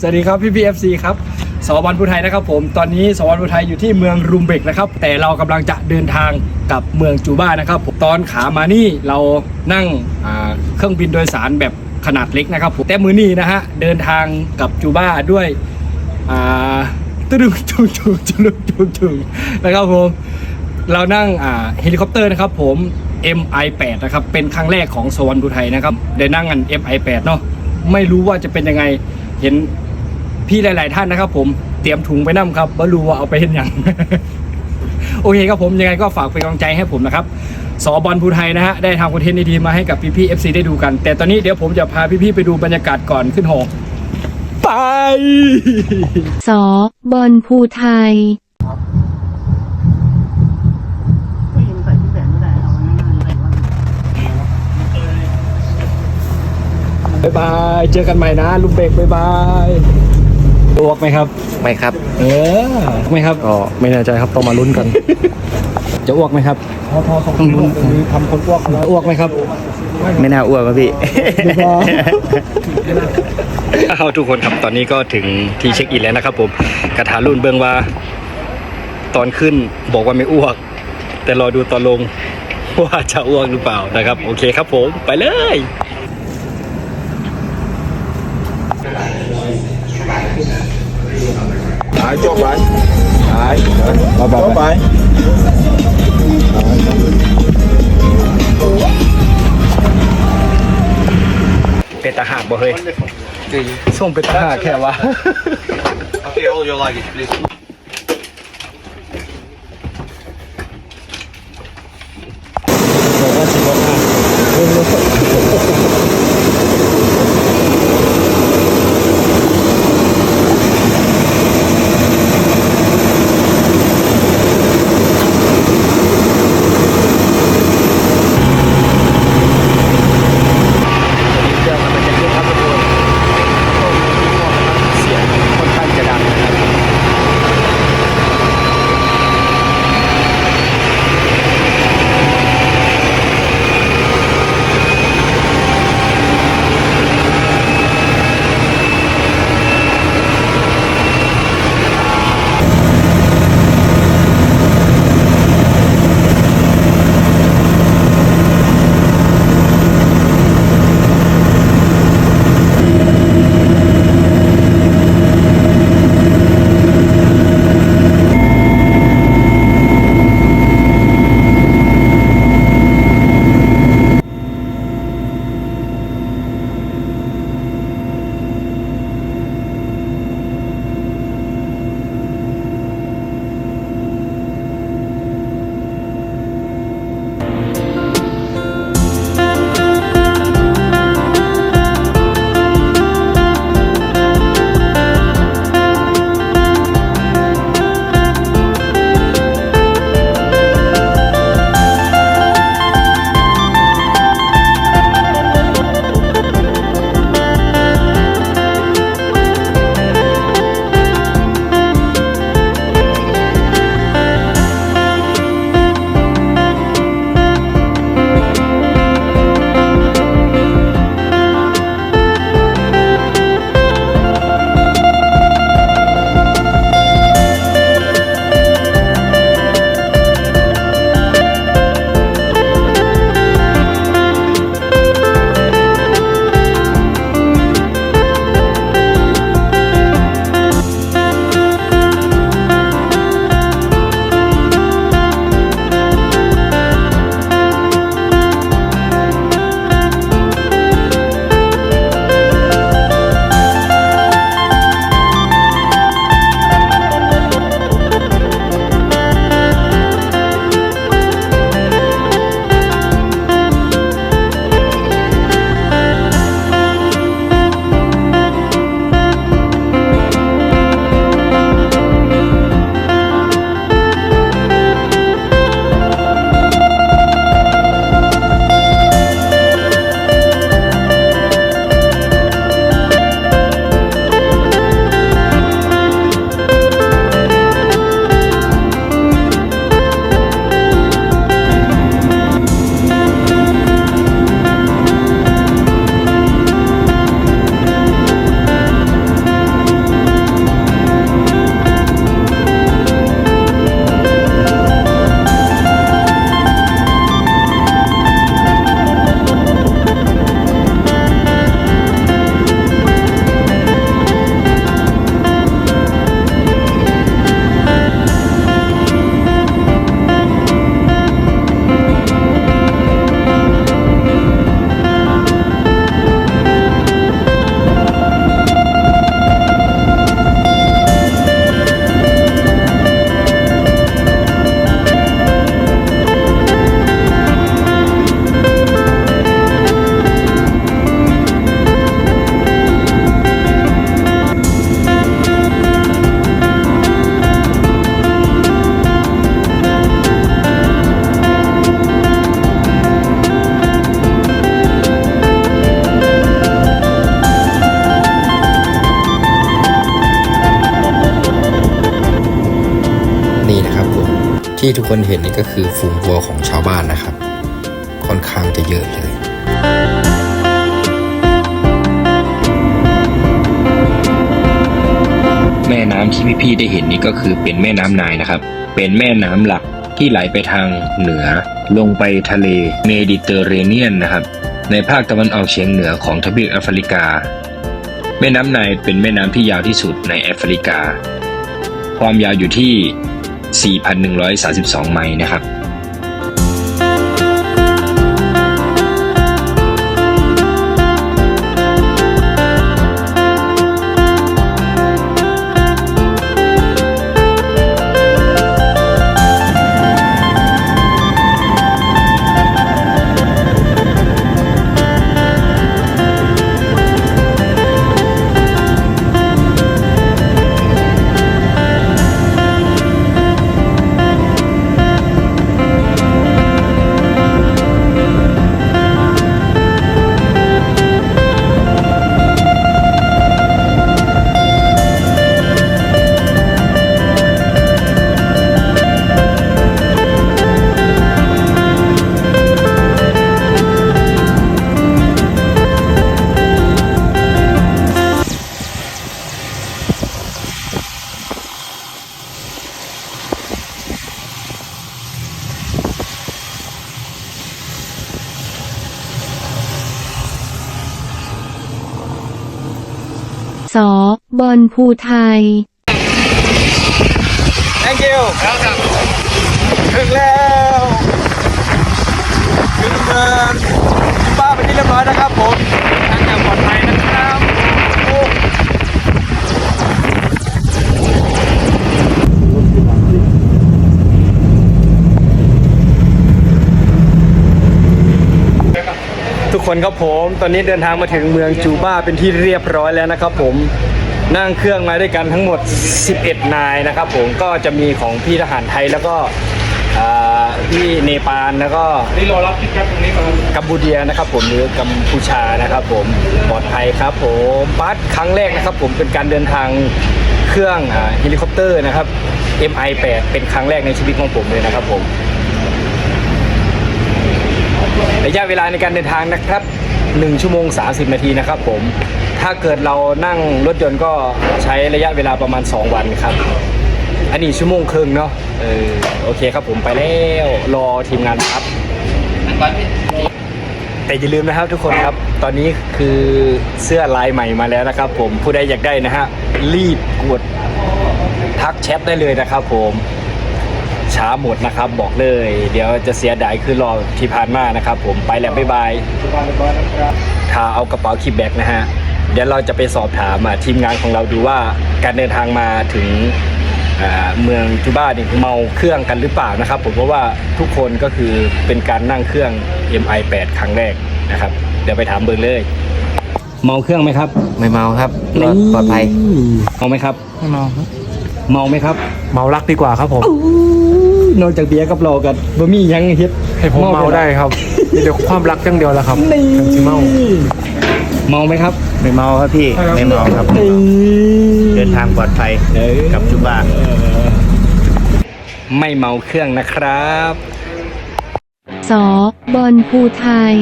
สวัสดีครับพี่พีเอฟซีครับสวรรค์ภูไทยนะครับผมตอนนี้สวรรค์ภูไทยอยู่ที่เมืองรุมเบกนะครับแต่เรากำลังจะเดินทางกลับเมืองจูบ้านะครับตอนขามานี่เรานั่งเครื่องบินโดยสารแบบขนาดเล็กนะครับผมแต่มือนี้นะฮะเดินทางกับจูบ้าด้วยอ่าตึ้งจุงจุงจุงจุงจุงนะครับผมเรานั่งเฮลิคอปเตอร์นะครับผม MI8 นะครับเป็นครั้งแรกของสวรรค์ภูไทยนะครับได้นั่งกัน MI8 เนาะ ไม่รู้ว่าจะเป็นยังไง เห็นพี่หลาย ๆ ท่านนะครับ ผมเตรียมถุงไปนั่ครับไม่รู้ว่าเอาไปเห็นอย่างโอเคครับผมยังไงก็ฝากเป็นกำลังใจให้ผมนะครับสอบอลภูไทยนะฮะได้ทำคอนเทนต์ดีๆมาให้กับพี่ๆ FC ได้ดูกัน แต่ตอนนี้เดี๋ยวผมจะพาพี่ๆไปดูบรรยากาศก่อนขึ้นหอไป สอบอลภูไทย ก็ยังใส่ที่แบนไม่ได้เอาง่ายๆใส่ว่า บ๊ายบาย เจอกันใหม่นะลุงเบกบ๊ายบายอ้วกไหมครับ ไม่ครับ เออไม่ครับก็ไม่แน่ใจครับต้องมาลุ้นกัน จะอ้วกไหมครับพอพอสองคนทำคนอ้วกแล้วอ้วกไหมครับ ไม่น่าอ้วนครับพี่เอาทุกคนครับตอนนี้ก็ถึงที่เช็คอินแล้วนะครับผมกระถารุ่นเบื้องว่า ตอนขึ้นบอกว่าไม่อ้วก แต่รอดูตอนลงว่าจะอ้วกหรือเปล่านะครับ โอเคครับผมไปเลย Đấy, chốt lại Đấy, chốt lại เป็นตาหากบ่เฮ้ยส่งเป็นตาหากแค่ว่า Okay, all your luggage, please. ที่ทุกคนเห็นนี่ก็คือฝูงวัวของชาวบ้านนะครับ ค่อนข้างจะเยอะเลยแม่น้ำที่พี่ๆได้เห็นนี่ก็คือเป็นแม่น้ำนายนะครับ เป็นแม่น้ำหลักที่ไหลไปทางเหนือ ลงไปทะเลเมดิเตอร์เรเนียนนะครับ ในภาคตะวันออกเฉียงเหนือของทวีปแอฟริกา แม่น้ำไนายเป็นแม่น้ำที่ยาวที่สุดในแอฟริกา ความยาวอยู่ที่ 4,132 ไมล์นะครับ บอลภูไทย thank you ถึงแล้วถึงเมืองจูบ้าเป็นที่เรียบร้อยนะครับผมทางอย่างปลอดภัยนะครับทุกคนครับผม ตอนนี้เดินทางมาถึงเมืองจูบ้าเป็นที่เรียบร้อยแล้วนะครับผม นั่งเครื่องมาด้วยกันทั้งหมด 11 นายนะครับผมก็จะมีของพี่ทหารไทยแล้วก็อ่าพี่เนปาลแล้วก็นี่รอรับพี่แก๊ปตรงนี้ก่อนกัมพูเดียนะครับผมหรือกัมพูชานะครับผมปลอดภัยครับผมบัสครั้งแรกนะครับผมเป็นการเดินทางเครื่องเฮลิคอปเตอร์นะครับ MI8 เป็นครั้งแรกในชีวิตของผมเลยนะครับผมระยะเวลาในการเดินทางนะครับ 1 ชั่วโมง 30 นาทีนะครับผม ถ้าเกิดเรานั่งรถยนต์ก็ใช้ระยะเวลาประมาณ 2 วันครับ อันนี้ชั่วโมงครึ่งเนาะเออโอเคครับผมไปแล้วรอทีมงานครับแต่อย่าลืมนะครับทุกคนครับ ตอนนี้คือเสื้อลายใหม่มาแล้วนะครับ ผมผู้ใดอยากได้นะฮะรีบกดทักแชทได้เลยนะครับ ผมช้าหมดนะครับบอกเลย เดี๋ยวจะเสียดายคือรอที่ผ่านมานะครับ ผมไปแล้วบ๊ายบายถ้าเอากระเป๋าคิปแบกนะฮะ เดี๋ยวเราจะไปสอบถามอะทีมงานของเราดูว่าการเดินทางมาถึงอ่าเมืองจูบ้านี่เมาเครื่องกันหรือเปล่านะครับ ผมเพราะว่าทุกคนก็คือเป็นการนั่งเครื่อง MI8 ครั้งแรกนะครับ เดี๋ยวไปถามเบิร์เลย เมาเครื่องไหมครับ ไม่เมาครับรอดปลอดภัยเมาไหมครับไม่เมาครับ เมาไหมครับ เมารักดีกว่าครับผมนอกจากเบียร์กับเรากันบะมี่ยังเฮ็ดให้ผมเมาได้ครับมีแต่ความรักอย่างเดียวแหละครับนี่ถึงจะเมา เมาไหมครับไม่เมาครับพี่ไม่เมาครับ เดินทางปลอดภัยกลับจุบ้าไม่เมาเครื่องนะครับ สอบอลภูไทย